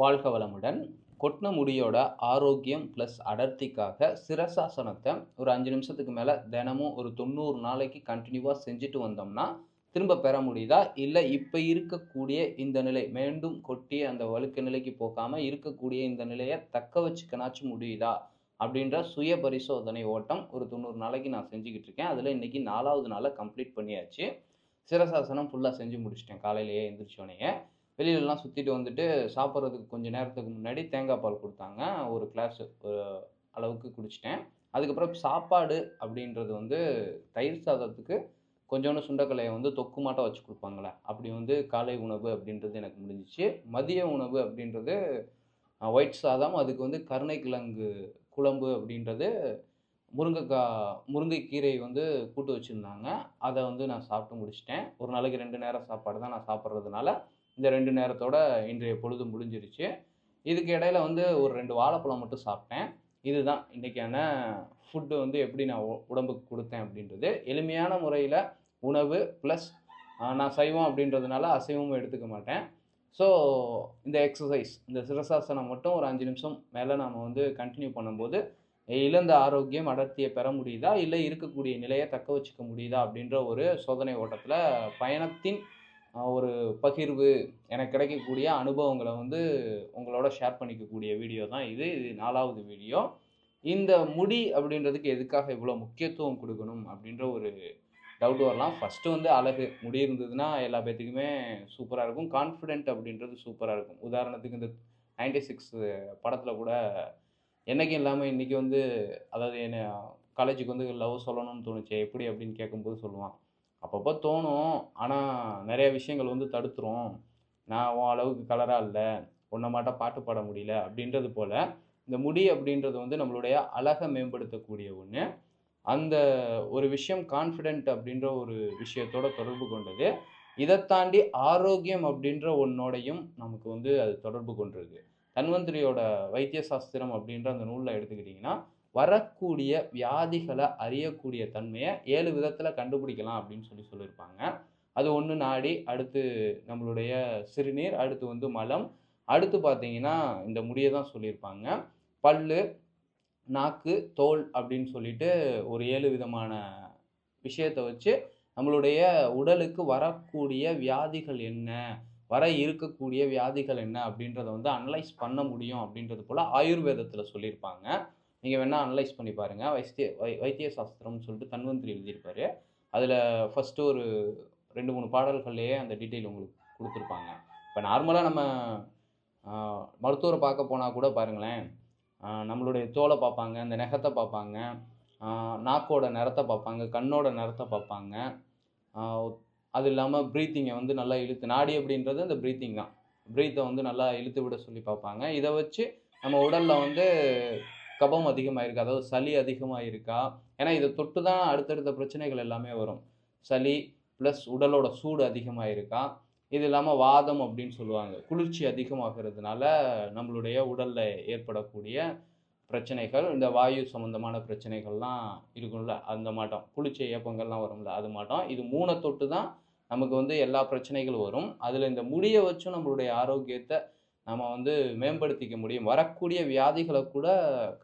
வாழ்க வளமுடன். கொட்டின முடியோட ஆரோக்கியம் ப்ளஸ் அடர்த்திக்காக சிரசாசனத்தை ஒரு அஞ்சு நிமிஷத்துக்கு மேலே தினமும் ஒரு தொண்ணூறு நாளைக்கு கண்டினியூவாக செஞ்சுட்டு வந்தோம்னா திரும்ப பெற முடியுதா? இல்லை இப்போ இருக்கக்கூடிய இந்த நிலை மீண்டும் கொட்டி அந்த வழுக்க நிலைக்கு போகாமல் இருக்கக்கூடிய இந்த நிலையை தக்க வச்சுக்கனாச்சும் முடியுதா? அப்படின்ற சுய பரிசோதனை ஓட்டம் ஒரு தொண்ணூறு நாளைக்கு நான் செஞ்சுக்கிட்டு இருக்கேன். அதில் இன்றைக்கி நாலாவது நாளை கம்ப்ளீட் பண்ணியாச்சு. சிரசாசனம் ஃபுல்லாக செஞ்சு முடிச்சிட்டேன். காலையிலேயே எந்திரிச்சோடனே வெளியிலலாம் சுற்றிட்டு வந்துட்டு சாப்பிட்றதுக்கு கொஞ்சம் நேரத்துக்கு முன்னாடி தேங்காய் பால் கொடுத்தாங்க. ஒரு கிளாஸ் ஒரு அளவுக்கு குடிச்சிட்டேன். அதுக்கப்புறம் சாப்பாடு அப்படின்றது வந்து தயிர் சாதத்துக்கு கொஞ்சோண்டு சுண்டக்கலையை வந்து தொக்கு மாட்டம் வச்சு கொடுப்பாங்களே. அப்படி வந்து காலை உணவு அப்படின்றது எனக்கு முடிஞ்சிச்சு. மதிய உணவு அப்படின்றது ஒயிட் சாதம் அதுக்கு வந்து கருணைக்கிழங்கு குழம்பு அப்படின்றது முருங்கைக்காய் முருங்கைக்கீரை வந்து கூட்டு வச்சுருந்தாங்க. அதை வந்து நான் சாப்பிட்டு முடிச்சிட்டேன். ஒரு நாளைக்கு ரெண்டு நேரம் சாப்பாடு தான் நான் சாப்பிட்றதுனால இந்த ரெண்டு நேரத்தோட இன்றைய பொழுது முடிஞ்சிருச்சு. இதுக்கு இடையில வந்து ஒரு ரெண்டு வாழைப்பழம் மட்டும் சாப்பிட்டேன். இதுதான் இன்றைக்கான ஃபுட்டு வந்து எப்படி நான் உடம்புக்கு கொடுத்தேன் அப்படின்றது. எளிமையான முறையில் உணவு ப்ளஸ் நான் சைவம் அப்படின்றதுனால அசைவமும் எடுத்துக்க மாட்டேன். ஸோ இந்த எக்ஸசைஸ் இந்த சிரசாசனம் மட்டும் ஒரு அஞ்சு நிமிஷம் மேலே நாம் வந்து கண்டினியூ பண்ணும்போது இழந்த ஆரோக்கியம் அடர்த்தியை பெற முடியுதா? இல்லை இருக்கக்கூடிய நிலையை தக்க வச்சுக்க முடியுதா? அப்படின்ற ஒரு சோதனை ஓட்டத்தில் பயணத்தின் ஒரு பகிர்வு எனக்கு கிடைக்கக்கூடிய அனுபவங்களை வந்து உங்களோட ஷேர் பண்ணிக்கக்கூடிய வீடியோ தான் இது. இது நாலாவது வீடியோ இந்த முடி அப்படின்றதுக்கு எதுக்காக இவ்வளோ முக்கியத்துவம் கொடுக்கணும் அப்படின்ற ஒரு டவுட் வரலாம். ஃபஸ்ட்டு வந்து அழகு. முடி இருந்ததுன்னா எல்லா பேர்த்துக்குமே சூப்பராக இருக்கும். கான்ஃபிடென்ட் அப்படின்றது சூப்பராக இருக்கும். உதாரணத்துக்கு இந்த நைன்டி சிக்ஸ் படத்தில் கூட என்னைக்கும் இல்லாமல் இன்றைக்கி வந்து அதாவது என்ன காலேஜுக்கு வந்து லவ் சொல்லணும்னு தோணுச்சு எப்படி அப்படின்னு கேட்கும்போது சொல்லுவான். அப்பப்போ தோணும். ஆனால் நிறைய விஷயங்கள் வந்து தடுத்துரும். நான் உன் அளவுக்கு கலராக இல்லை. உன்னை மாட்டம் பாட்டு பாட முடியல அப்படின்றது போல் இந்த முடி அப்படின்றது வந்து நம்மளுடைய அழகை மேம்படுத்தக்கூடிய ஒன்று அந்த ஒரு விஷயம் கான்ஃபிடென்ட் அப்படின்ற ஒரு விஷயத்தோட தொடர்பு கொண்டது. இதை தாண்டி ஆரோக்கியம் அப்படின்ற ஒன்னோடையும் நமக்கு வந்து அது தொடர்பு கொண்டிருக்கு. தன்வந்திரியோட வைத்திய சாஸ்திரம் அப்படின்ற அந்த நூலில் எடுத்துக்கிட்டிங்கன்னா வரக்கூடிய வியாதிகளை அறியக்கூடிய தன்மையை ஏழு விதத்தில் கண்டுபிடிக்கலாம் அப்படின்னு சொல்லி சொல்லியிருப்பாங்க. அது ஒன்று நாடி அடுத்து நம்மளுடைய சிறுநீர் அடுத்து வந்து மலம் அடுத்து பார்த்தீங்கன்னா இந்த முடியை தான் சொல்லியிருப்பாங்க. பல்லு நாக்கு தோல் அப்படின்னு சொல்லிட்டு ஒரு ஏழு விதமான விஷயத்தை வச்சு நம்மளுடைய உடலுக்கு வரக்கூடிய வியாதிகள் என்ன வர இருக்கக்கூடிய வியாதிகள் என்ன அப்படின்றத வந்து அனலைஸ் பண்ண முடியும் அப்படின்றது போல் ஆயுர்வேதத்தில் சொல்லியிருப்பாங்க. நீங்கள் வேணால் அனலைஸ் பண்ணி பாருங்கள் வைத்திய வை வைத்திய சாஸ்திரம்னு சொல்லிட்டு தன்வந்திரி எழுதியிருப்பாரு. அதில் ஃபஸ்ட்டு ஒரு ரெண்டு மூணு பாடல்கள்லேயே அந்த டீட்டெயில் உங்களுக்கு கொடுத்துருப்பாங்க. இப்போ நார்மலாக நம்ம மருத்துவரை பார்க்க போனால் கூட பாருங்களேன். நம்மளுடைய தோலை பார்ப்பாங்க அந்த நெகத்தை பார்ப்பாங்க. நாக்கோட நிறத்தை பார்ப்பாங்க கண்ணோட நிறத்தை பார்ப்பாங்க. அது இல்லாமல் ப்ரீத்திங்கை வந்து நல்லா இழுத்து நாடி அப்படின்றது அந்த ப்ரீத்திங் தான். ப்ரீத்தை வந்து நல்லா இழுத்து விட சொல்லி பார்ப்பாங்க. இதை வச்சு நம்ம உடலில் வந்து கபம் அதிகமாக இருக்கா அதாவது சளி அதிகமாக இருக்கா ஏன்னா இதை தொட்டு தான் அடுத்தடுத்த பிரச்சனைகள் எல்லாமே வரும். சளி ப்ளஸ் உடலோட சூடு அதிகமாக இருக்கா இது இல்லாமல் வாதம் அப்படின்னு சொல்லுவாங்க. குளிர்ச்சி அதிகமாகிறதுனால நம்மளுடைய உடலில் ஏற்படக்கூடிய பிரச்சனைகள் இந்த வாயு சம்மந்தமான பிரச்சனைகள்லாம் இருக்கும்ல அந்த மாட்டோம். குளிர்ச்சி ஏப்பங்கள்லாம் வரும்ல அது மாட்டோம். இது மூணை தொட்டு தான் நமக்கு வந்து எல்லா பிரச்சனைகளும் வரும். அதில் இந்த முடியை வச்சும் நம்மளுடைய ஆரோக்கியத்தை நம்ம வந்து மேம்படுத்திக்க முடியும். வரக்கூடிய வியாதிகளை கூட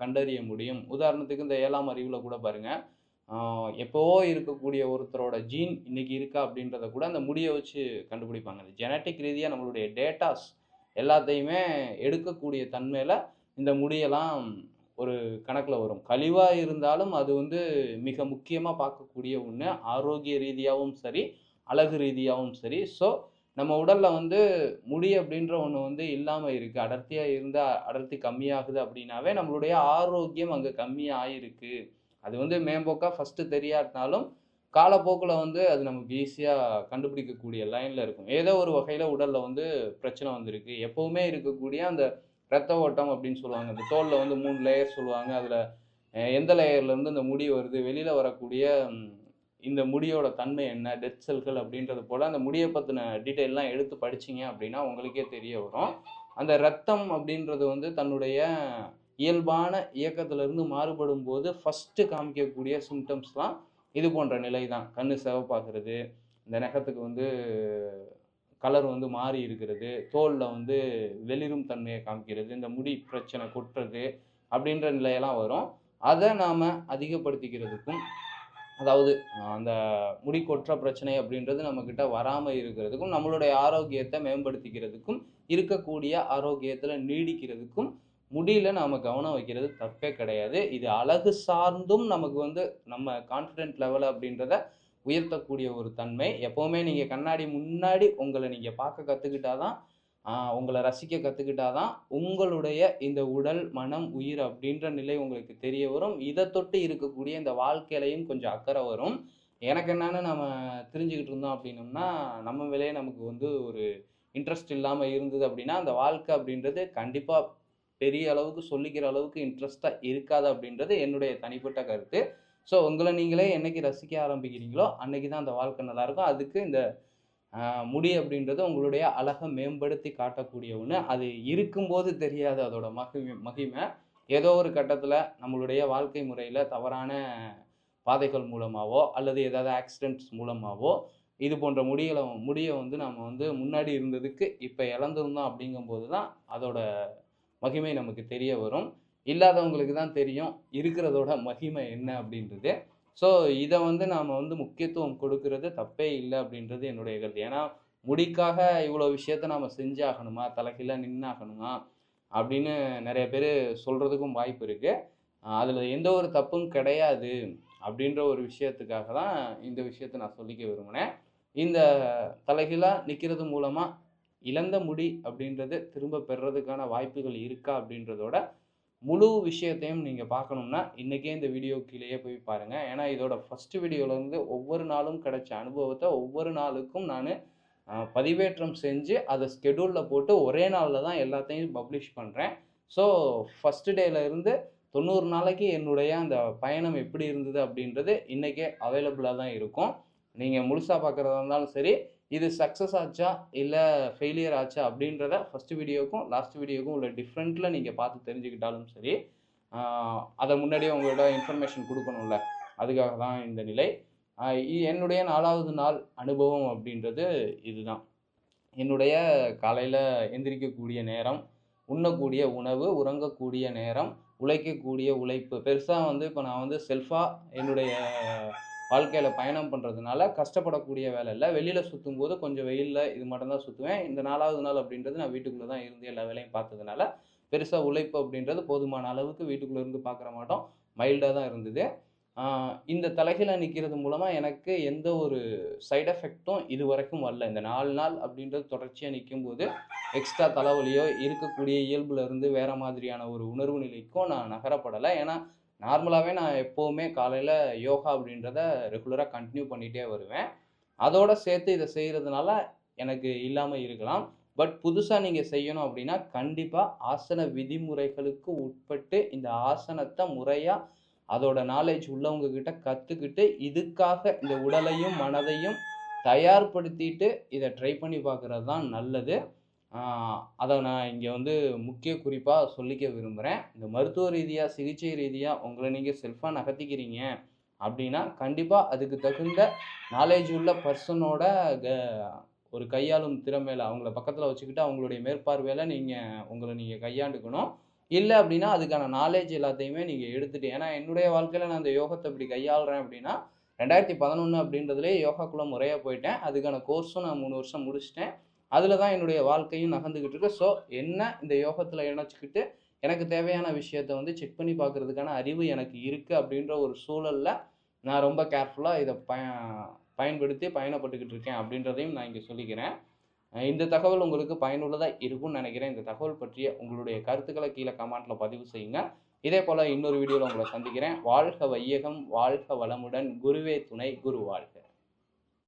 கண்டறிய முடியும். உதாரணத்துக்கு இந்த ஏழாம் அறிவில் கூட பாருங்கள் எப்போவோ இருக்கக்கூடிய ஒருத்தரோட ஜீன் இன்னைக்கு இருக்கா அப்படின்றத கூட அந்த முடியை வச்சு கண்டுபிடிப்பாங்க. அந்த ஜெனட்டிக் ரீதியாக நம்மளுடைய டேட்டாஸ் எல்லாத்தையுமே எடுக்கக்கூடிய தன்மையில் இந்த முடியெல்லாம் ஒரு கணக்கில் வரும். கழிவாக இருந்தாலும் அது வந்து மிக முக்கியமாக பார்க்கக்கூடிய ஒன்று ஆரோக்கிய ரீதியாகவும் சரி அழகு ரீதியாகவும் சரி. ஸோ நம்ம உடலில் வந்து முடி அப்படின்ற ஒன்று வந்து இல்லாமல் இருக்குது அடர்த்தியாக இருந்தால் அடர்த்தி கம்மியாகுது அப்படின்னாவே நம்மளுடைய ஆரோக்கியம் அங்கே கம்மியாகிருக்கு அது வந்து மேம்போக்காக ஃபஸ்ட்டு தெரியாட்டினாலும் காலப்போக்கில் வந்து அது நமக்கு ஈஸியாக கண்டுபிடிக்கக்கூடிய லைனில் இருக்கும். ஏதோ ஒரு வகையில் உடலில் வந்து பிரச்சனை வந்திருக்கு. எப்போவுமே இருக்கக்கூடிய அந்த ரத்த ஓட்டம் அப்படின்னு சொல்லுவாங்க. அந்த தோலில் வந்து மூணு லேயர் சொல்லுவாங்க. அதில் எந்த லேயர்லேருந்து இந்த முடி வருது வெளியில் வரக்கூடிய இந்த முடியோட தன்மை என்ன டெட் செல்கள் அப்படின்றது போல் அந்த முடியை பற்றின டீட்டெயிலெலாம் எடுத்து படிச்சீங்க அப்படின்னா உங்களுக்கே தெரிய வரும். அந்த ரத்தம் அப்படின்றது வந்து தன்னுடைய இயல்பான இயக்கத்திலிருந்து மாறுபடும் போது ஃபஸ்ட்டு காமிக்கக்கூடிய சிம்டம்ஸ்லாம் இது போன்ற நிலை தான். கண்ணு சிவப்பாகிறது இந்த நகத்துக்கு வந்து கலர் வந்து மாறி இருக்கிறது தோலில் வந்து வெளிரும் தன்மையை காமிக்கிறது இந்த முடி பிரச்சனை கொட்டுறது அப்படின்ற நிலையெல்லாம் வரும். அதை நாம் அதிகப்படுத்திக்கிறதுக்கும் அதாவது அந்த முடி கொட்டுற பிரச்சனை அப்படின்றது நம்மக்கிட்ட வராமல் இருக்கிறதுக்கும் நம்மளுடைய ஆரோக்கியத்தை மேம்படுத்திக்கிறதுக்கும் இருக்கக்கூடிய ஆரோக்கியத்தில் நீடிக்கிறதுக்கும் முடியல நாம் கவனம் வைக்கிறது தப்பே கிடையாது. இது அழகு சார்ந்தும் நமக்கு வந்து நம்ம கான்ஃபிடென்ட் லெவல் அப்படின்றத உயர்த்தக்கூடிய ஒரு தன்மை. எப்போவுமே நீங்கள் கண்ணாடி முன்னாடி உங்களை நீங்கள் பார்க்க கற்றுக்கிட்டாதான் உங்களை ரசிக்க கற்றுக்கிட்டாதான் உங்களுடைய இந்த உடல் மனம் உயிர் அப்படின்ற நிலை உங்களுக்கு தெரிய வரும். இதை தொட்டு இருக்கக்கூடிய இந்த வாழ்க்கையிலையும் கொஞ்சம் அக்கறை வரும். எனக்கு என்னன்னு நம்ம தெரிஞ்சுக்கிட்டு இருந்தோம் அப்படின்னம்னா நம்ம மேலேயே நமக்கு வந்து ஒரு இன்ட்ரெஸ்ட் இல்லாமல் இருந்தது அப்படின்னா அந்த வாழ்க்கை அப்படின்றது கண்டிப்பாக பெரிய அளவுக்கு சொல்லிக்கிற அளவுக்கு இன்ட்ரெஸ்டாக இருக்காது அப்படின்றது என்னுடைய தனிப்பட்ட கருத்து. ஸோ உங்களை நீங்களே என்னைக்கு ரசிக்க ஆரம்பிக்கிறீங்களோ அன்னைக்கு தான் அந்த வாழ்க்கை நல்லாயிருக்கும் அதுக்கு இந்த முடி அப்படின்றது உங்களுடைய அழகை மேம்படுத்தி காட்டக்கூடிய ஒன்று அது இருக்கும்போது தெரியாது அதோட மகிமை மகிமை. ஏதோ ஒரு கட்டத்தில் நம்மளுடைய வாழ்க்கை முறையில் தவறான பாதைகள் மூலமாகவோ அல்லது ஏதாவது ஆக்சிடென்ட்ஸ் மூலமாகவோ இது போன்ற முடிகளை முடியை வந்து நம்ம வந்து முன்னாடி இருந்ததுக்கு இப்போ இழந்திருந்தோம் அப்படிங்கும்போது தான் அதோட மகிமை நமக்கு தெரிய வரும். இல்லாதவங்களுக்கு தான் தெரியும் இருக்கிறதோட மகிமை என்ன அப்படின்றது. ஸோ இதை வந்து நாம் வந்து முக்கியத்துவம் கொடுக்கறது தப்பே இல்லை அப்படின்றது என்னுடைய கருத்து. ஏன்னா முடிக்காக இவ்வளோ விஷயத்த நாம் செஞ்சாகணுமா? தலைகீழ நின்னாகணுமா? அப்படின்னு நிறைய பேர் சொல்கிறதுக்கும் வாய்ப்பு இருக்குது அதில் எந்த ஒரு தப்பும் கிடையாது அப்படின்ற ஒரு விஷயத்துக்காக தான் இந்த விஷயத்தை நான் சொல்லிக்க விரும்பினேன். இந்த தலைகீழாக நிற்கிறது மூலமாக இழந்த முடி அப்படின்றது திரும்ப பெறுறதுக்கான வாய்ப்புகள் இருக்கா அப்படின்றதோட முழு விஷயத்தையும் நீங்கள் பார்க்கணும்னா இன்றைக்கே இந்த வீடியோ கீழேயே போய் பாருங்கள் ஏன்னா இதோட ஃபஸ்ட்டு வீடியோலேருந்து ஒவ்வொரு நாளும் கிடைச்ச அனுபவத்தை ஒவ்வொரு நாளுக்கும் நான் பதிவேற்றம் செஞ்சு அதை ஸ்கெடியூலில் போட்டு ஒரே நாளில் தான் எல்லாத்தையும் பப்ளிஷ் பண்ணுறேன் ஸோ ஃபஸ்ட்டு டேலேருந்து தொண்ணூறு நாளைக்கு என்னுடைய அந்த பயணம் எப்படி இருந்தது அப்படின்றது இன்றைக்கே அவைலபிளாக தான் இருக்கும். நீங்கள் முழுசாக பார்க்குறதா இருந்தாலும் சரி இது சக்ஸஸ் ஆச்சா? இல்லை ஃபெயிலியர் ஆச்சா? அப்படின்றத ஃபஸ்ட்டு வீடியோக்கும் லாஸ்ட் வீடியோக்கும் உள்ள டிஃப்ரெண்ட்டில் நீங்கள் பார்த்து தெரிஞ்சுக்கிட்டாலும் சரி அதை முன்னாடியே உங்களோட இன்ஃபர்மேஷன் கொடுக்கணும்ல. அதுக்காக தான் இந்த நிலை. என்னுடைய நாலாவது நாள் அனுபவம் அப்படின்றது இதுதான். என்னுடைய காலையில் எந்திரிக்கக்கூடிய நேரம் உண்ணக்கூடிய உணவு உறங்கக்கூடிய நேரம் உழைக்கக்கூடிய உழைப்பு. பெருசாக வந்து இப்போ நான் வந்து செல்ஃபாக என்னுடைய வாழ்க்கையில் பயணம் பண்ணுறதுனால கஷ்டப்படக்கூடிய வேலை இல்லை. வெளியில் சுற்றும் போது கொஞ்சம் வெயிலில் இது மட்டும்தான் சுற்றுவேன் இந்த நாலாவது நாள் அப்படின்றது நான் வீட்டுக்குள்ளே தான் இருந்து எல்லா வேலையும் பார்த்ததுனால பெருசாக உழைப்பு அப்படின்றது போதுமான அளவுக்கு வீட்டுக்குள்ளே இருந்து பார்க்குற மாட்டோம். மைல்டாக தான் இருந்தது. இந்த தலைகீழ நிற்கிறது மூலமாக எனக்கு எந்த ஒரு சைடு எஃபெக்ட்டும் இது வரைக்கும் வரல. இந்த நாலு நாள் அப்படின்றது தொடர்ச்சியாக நிற்கும் போது எக்ஸ்ட்ரா தலைவலியோ இருக்கக்கூடிய இயல்புல இருந்து மாதிரியான ஒரு உணர்வு நிலைக்கும் நான் நகரப்படலை. ஏன்னா நார்மலாகவே நான் எப்போவுமே காலையில் யோகா அப்படின்றத ரெகுலராக கண்டினியூ பண்ணிகிட்டே வருவேன். அதோட சேர்த்து இதை செய்கிறதுனால எனக்கு இல்லாமல் இருக்கலாம். பட் புதுசாக நீங்கள் செய்யணும் அப்படின்னா கண்டிப்பாக ஆசன விதிமுறைகளுக்கு உட்பட்டு இந்த ஆசனத்தை முறையாக அதோட நாலேஜ் உள்ளவங்க கிட்ட கற்றுக்கிட்டு இதுக்காக இந்த உடலையும் மனதையும் தயார்படுத்திட்டு இதை ட்ரை பண்ணி பார்க்குறது தான் நல்லது. அதை நான் இங்கே வந்து முக்கிய குறிப்பாக சொல்லிக்க விரும்புகிறேன் இந்த மருத்துவ ரீதியாக சிகிச்சை ரீதியாக உங்களை நீங்கள் செல்ஃபாக நகர்த்திக்கிறீங்க அப்படின்னா கண்டிப்பாக அதுக்கு தகுந்த நாலேஜ் உள்ள பர்சனோட க ஒரு கையாளும் திறமையில அவங்கள பக்கத்தில் வச்சுக்கிட்டு அவங்களுடைய மேற்பார்வையில் நீங்கள் உங்களை நீங்கள் கையாண்டுக்கணும். இல்லை அப்படின்னா அதுக்கான நாலேஜ் எல்லாத்தையுமே நீங்கள் எடுத்துகிட்டு ஏன்னா என்னுடைய வாழ்க்கையில் நான் அந்த யோகத்தை இப்படி கையாளுறேன் அப்படின்னா ரெண்டாயிரத்தி பதினொன்று அப்படின்றதுலேயே யோகாக்குள்ளே முறையாக போயிட்டேன். அதுக்கான கோர்ஸும் நான் மூணு வருஷம் முடிச்சிட்டேன். அதில் தான் என்னுடைய வாழ்க்கையும் நகர்ந்துக்கிட்டு இருக்கு. ஸோ என்ன இந்த யோகத்தில் இணைச்சிக்கிட்டு எனக்கு தேவையான விஷயத்த வந்து செக் பண்ணி பார்க்கறதுக்கான அறிவு எனக்கு இருக்குது அப்படின்ற ஒரு சூழலில் நான் ரொம்ப கேர்ஃபுல்லாக இதை பய பயன்படுத்தி பயணப்பட்டுக்கிட்டு இருக்கேன் அப்படின்றதையும் நான் இங்கே சொல்லிக்கிறேன். இந்த தகவல் உங்களுக்கு பயனுள்ளதாக இருக்கும்னு நினைக்கிறேன். இந்த தகவல் பற்றிய உங்களுடைய கருத்துக்களை கீழே கமெண்ட்டில் பதிவு செய்யுங்க. இதே போல் இன்னொரு வீடியோவில் உங்களை சந்திக்கிறேன். வாழ்க வையகம் வாழ்க வளமுடன். குருவே துணை குரு வாழ்க.